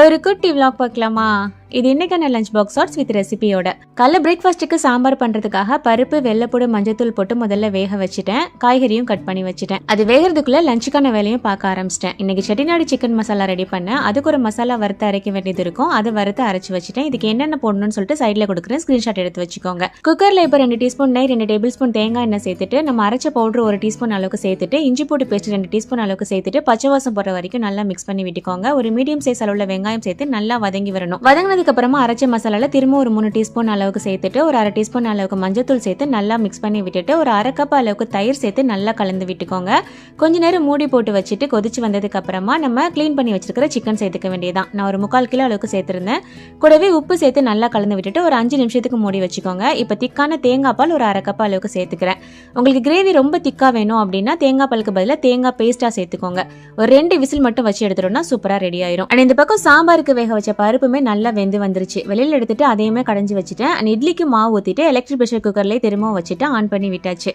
ஒரு குட்டி விளாக் பார்க்கலாமா? இது இன்னைக்கான லஞ்ச் பாக்ஸ் ஷார்ட்ஸ் வித் ரெசிபியோட காலைல பிரேக்ஃபாஸ்ட்டுக்கு சாம்பார் பண்ணுறதுக்காக பருப்பு வெள்ளைப்பூடு மஞ்சத்தூள் போட்டு முதல்ல வேக வச்சுட்டேன். காய்கறியும் கட் பண்ணி வச்சுட்டேன். அது வேகிறதுக்குள்ள லஞ்சுக்கான வேலையும் பார்க்க ஆரம்பிச்சிட்டேன். இன்னைக்கு செட்டிநாடு சிக்கன் மசாலா ரெடி பண்ணேன். அதுக்கு ஒரு மசாலா வறுத்து அரைக்க வேண்டியது இருக்கும். அதை வறுத்து அரைச்சு வச்சுட்டேன். இதுக்கு என்னென்ன போடணும்னு சொல்லிட்டு சைடில் கொடுக்குறேன். ஸ்கிரீன்ஷாட் எடுத்து வச்சுக்கோங்க. குக்கரில் இப்போ ரெண்டு டீஸ்பூன் நெய் ரெண்டு டேபிள் ஸ்பூன் தேங்காய் எண்ணெய் சேர்த்துட்டு நம்ம அரைச்ச பவுடர் ஒரு டீஸ்பூன் அளவுக்கு சேர்த்துட்டு இஞ்சி போட்டு பேஸ்ட் ரெண்டு டீஸ்பூன் அளவுக்கு சேர்த்துட்டு பச்சை வாசம் போடுற வரைக்கும் நல்லா மிக்ஸ் பண்ணி விட்டுக்கோங்க. ஒரு மீடியம் சைஸ் அளவுல வெங்காயம் சேர்த்து நல்லா வதங்கி வரணும். வதங்கினது அதுக்கப்புறமா அரைச்ச மசாலாவில் திரும்ப ஒரு மூணு டீஸ்பூன் அளவுக்கு சேர்த்துட்டு ஒரு அரை டீஸ்பூன் அளவுக்கு மஞ்சத்தூள் சேர்த்து நல்லா மிக்ஸ் பண்ணி விட்டுட்டு ஒரு அரை கப் அளவுக்கு தயிர் சேர்த்து நல்லா கலந்து விட்டுக்கோங்க. கொஞ்ச நேரம் மூடி போட்டு வச்சுட்டு கொதிச்சு வந்ததுக்கப்புறமா நம்ம க்ளீன் பண்ணி வச்சிருக்கிற சிக்கன் சேர்த்துக்க வேண்டியதான் நான் ஒரு முக்கால் கிலோ அளவுக்கு சேர்த்துருந்தேன். கூடவே உப்பு சேர்த்து நல்லா கலந்து விட்டுட்டு ஒரு அஞ்சு நிமிஷத்துக்கு மூடி வச்சுக்கோங்க. இப்போ திக்கான தேங்காய் பால் ஒரு அரை கப் அளவுக்கு சேர்த்துக்கிறேன். உங்களுக்கு கிரேவி ரொம்ப திக்காக வேணும் அப்படின்னா தேங்காய் பாலுக்கு பதிலாக தேங்காய் பேஸ்ட்டாக சேர்த்துக்கோங்க. ஒரு ரெண்டு விசில் மட்டும் வச்சு எடுத்துட்டோம்னா சூப்பராக ரெடி ஆயிரும். அண்ட் இந்த பக்கம் சாம்பாருக்கு வேக வச்ச பருப்புமே நல்லா வெந்து வந்துருச்சு. வெளியில் எடுத்துட்டு அதையுமே கடைஞ்சி வச்சுட்டேன். அண்ட் இட்லிக்கு மாவு ஊற்றிட்டு எலக்ட்ரிக் ப்ரெஷர் குக்கர்லேயே திரும்பவும் வச்சுட்டு ஆன் பண்ணி விட்டாச்சு.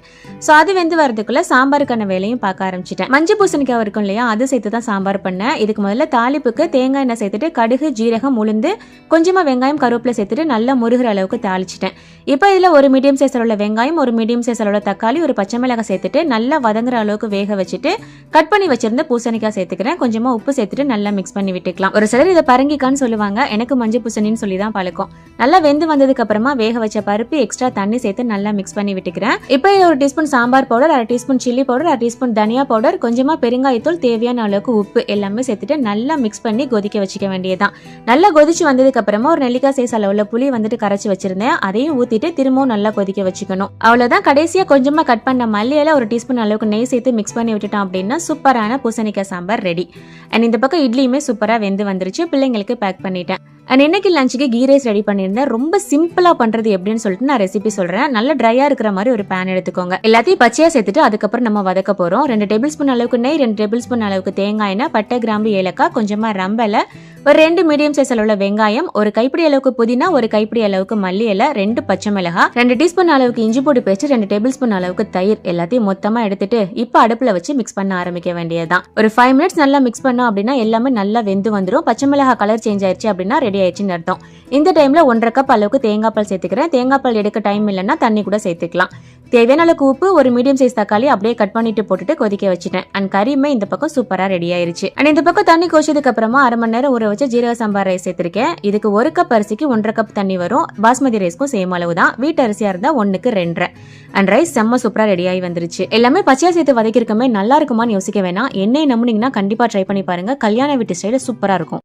ஸோ அது வெந்து வரதுக்குள்ளே சாம்பாருக்கான வேலையும் பார்க்க ஆரம்பிச்சிட்டேன். மஞ்சள் பூசணிக்காய் இருக்கும் இல்லையா? அது சேர்த்து தான் சாம்பார் பண்ணேன். இதுக்கு முதல்ல தாளிப்புக்கு தேங்காய் எண்ணெய் சேர்த்துட்டு கடுகு ஜீரகம் உளுந்து கொஞ்சமாக வெங்காயம் கருவேப்பிலை சேர்த்துட்டு நல்லா முருகிற அளவுக்கு தாளிச்சிட்டேன். இப்போ இதில் ஒரு மீடியம் சைஸ் அளவுல வெங்காயம் ஒரு மீடியம் சைஸ் அளவுல தக்காளி ஒரு பச்சை மிளகாய் சேர்த்துட்டு நல்லா வதங்குற அளவுக்கு வேக வச்சுட்டு கட் பண்ணி வச்சிருந்த பூசணிக்காய் சேர்த்துக்கிறேன். கொஞ்சமா உப்பு சேர்த்துட்டு நல்லா மிக்ஸ் பண்ணி விட்டுக்கலாம். ஒரு சிலர் இதை பரங்கிக்கான்னு சொல்லுவாங்க. எனக்கு மஞ்சள் பூசணின்னு சொல்லி தான் பழக்கம். நல்லா வெந்து வந்ததுக்கு அப்புறமா வேக வச்ச பருப்பு எக்ஸ்ட்ரா தண்ணி சேர்த்து நல்லா மிக்ஸ் பண்ணி விட்டுக்கிறேன். இப்போ ஒரு டீஸ்பூன் சாம்பார் பவுடர் அரை டீஸ்பூன் சில்லி பவுடர் அரை டீஸ்பூன் தனியா பவுடர் கொஞ்சமா பெருங்காயத்தூள் தேவையான அளவுக்கு உப்பு எல்லாமே சேர்த்துட்டு நல்லா மிக்ஸ் பண்ணி கொதிக்க வச்சுக்க வேண்டியதுதான். நல்லா கொதிச்சு வந்ததுக்கு அப்புறமா ஒரு நெல்லிக்காய் சைஸ் அளவுல புளி வந்துட்டு கரைச்சி வச்சிருந்தேன். அதையும் ஊத்திட்டு திரும்பவும் நல்லா கொதிக்க வச்சுக்கணும். அவ்வளவுதான். கடைசியா கொஞ்சமா கட் பண்ண மல்லியில ஒரு டீஸ்பூன் அளவுக்கு நெய் சேர்த்து மிக்ஸ் பண்ணி விட்டுட்டோம் அப்படின்னா சூப்பரான பூசணிக்காய் சாம்பார் ரெடி அண்ட் இந்த பக்கம் இட்லியுமே சூப்பராக வெந்து வந்துருச்சு. பிள்ளைங்களுக்கு பேக் பண்ணிட்டேன். அண்ட் இன்னைக்கு லஞ்சுக்கு கீ ரைஸ் ரெடி பண்ணியிருந்தேன்? ரொம்ப சிம்பிளாக பண்றது எப்படின்னு சொல்லிட்டு நான் ரெசிபி சொல்றேன். நல்ல ட்ரையா இருக்கிற மாதிரி ஒரு பேன் எடுத்துக்கோங்க. எல்லாத்தையும் பச்சையா சேர்த்துட்டு அதுக்கப்புறம் நம்ம வதக்க போறோம். ரெண்டு டேபிள் ஸ்பூன் அளவுக்கு நெய் ரெண்டு டேபிள் ஸ்பூன் அளவுக்கு தேங்காய் எண்ணெய் பட்டை கிராம்பு ஏலக்காய் கொஞ்சமா ரம்பலை ஒரு ரெண்டு மீடியம் சைஸ் அளவுல வெங்காயம் ஒரு கைப்பிடி அளவுக்கு புதினா ஒரு கைப்பிடி அளவுக்கு மல்லி இலை ரெண்டு பச்சை மிளகா ரெண்டு டீஸ்பூன் அளவுக்கு இஞ்சி பூடி பேஸ்ட் ரெண்டு டேபிள் ஸ்பூன் அளவுக்கு தயிர் எல்லாத்தையும் மொத்தமா எடுத்துட்டு இப்போ அடுப்புல வச்சு மிக்ஸ் பண்ண ஆரம்பிக்க வேண்டியதுதான். ஒரு ஃபைவ் மினிட்ஸ் நல்லா மிக்ஸ் பண்ணோம் அப்படின்னா எல்லாமே நல்லா வெந்து வந்துடும் பச்சை மிளகாய் கலர் சேஞ்ச் ஆயிடுச்சு அப்படின்னா ரெடி ரெடி ஆயிடுச்சுன்னு அர்த்தம். இந்த டைம்ல ஒன்றரை கப் அளவுக்கு தேங்காய் பால் சேர்த்துக்கிறேன். தேங்காய் பால் எடுக்க டைம் இல்லைன்னா தண்ணி கூட சேர்த்துக்கலாம். தேவையான அளவுக்கு உப்பு ஒரு மீடியம் சைஸ் தக்காளி அப்படியே கட் பண்ணிட்டு போட்டுட்டு கொதிக்க வச்சுட்டேன். அண்ட் கறியுமே இந்த பக்கம் சூப்பரா ரெடி ஆயிருச்சு. அண்ட் இந்த பக்கம் தண்ணி கோச்சதுக்கு அப்புறமா அரை மணி நேரம் ஊற வச்சு ஜீரக சாம்பார் ரைஸ் சேர்த்திருக்கேன். இதுக்கு ஒரு கப் அரிசிக்கு ஒன்றரை கப் தண்ணி வரும். பாஸ்மதி ரைஸ்க்கும் சேம் அளவு தான் வீட்டு அரிசியா இருந்தா ஒண்ணுக்கு ரெண்டரை. அண்ட் ரைஸ் செம்ம சூப்பரா ரெடி ஆகி வந்துருச்சு. எல்லாமே பச்சையா சேர்த்து வதக்கிருக்கமே நல்லா இருக்குமான்னு யோசிக்க வேணாம். என்னை நம்புனீங்கன்னா கண்டிப்பா ட்ரை பண்ணி பாருங்க. கல்யாண வீட்டு ஸ்டைல சூப்பரா இருக்கும்.